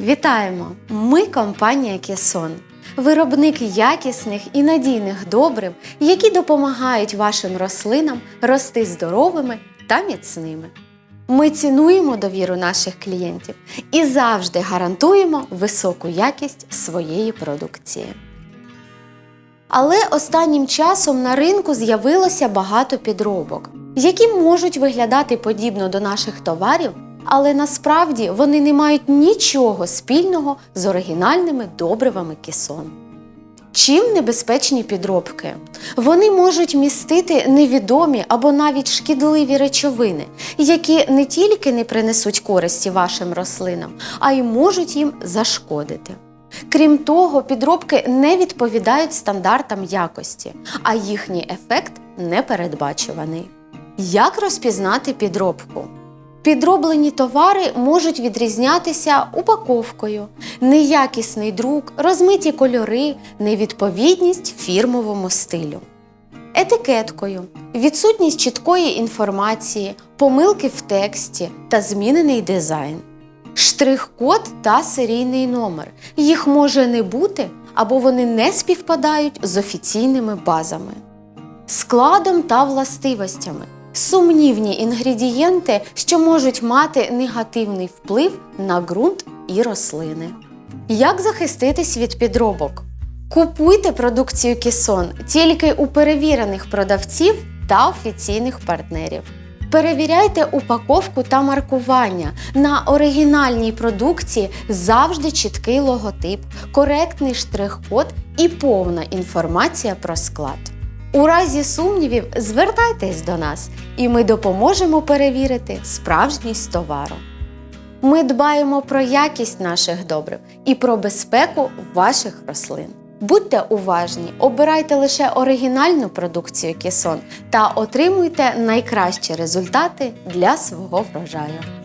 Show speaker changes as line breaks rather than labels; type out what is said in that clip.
Вітаємо! Ми компанія Кесон, виробник якісних і надійних добрив, які допомагають вашим рослинам рости здоровими та міцними. Ми цінуємо довіру наших клієнтів і завжди гарантуємо високу якість своєї продукції. Але останнім часом на ринку з'явилося багато підробок, які можуть виглядати подібно до наших товарів, але насправді вони не мають нічого спільного з оригінальними добривами кісон. Чим небезпечні підробки? Вони можуть містити невідомі або навіть шкідливі речовини, які не тільки не принесуть користі вашим рослинам, а й можуть їм зашкодити. Крім того, підробки не відповідають стандартам якості, а їхній ефект непередбачуваний. Як розпізнати підробку? Підроблені товари можуть відрізнятися упаковкою, неякісний друк, розмиті кольори, невідповідність фірмовому стилю. Етикеткою, відсутність чіткої інформації, помилки в тексті та змінений дизайн. Штрих-код та серійний номер. Їх може не бути або вони не співпадають з офіційними базами. Складом та властивостями. Сумнівні інгредієнти, що можуть мати негативний вплив на ґрунт і рослини. Як захиститись від підробок? Купуйте продукцію Кісон тільки у перевірених продавців та офіційних партнерів. Перевіряйте упаковку та маркування. На оригінальній продукції завжди чіткий логотип, коректний штрих-код і повна інформація про склад. У разі сумнівів звертайтесь до нас, і ми допоможемо перевірити справжність товару. Ми дбаємо про якість наших добрив і про безпеку ваших рослин. Будьте уважні, обирайте лише оригінальну продукцію Кісон та отримуйте найкращі результати для свого врожаю.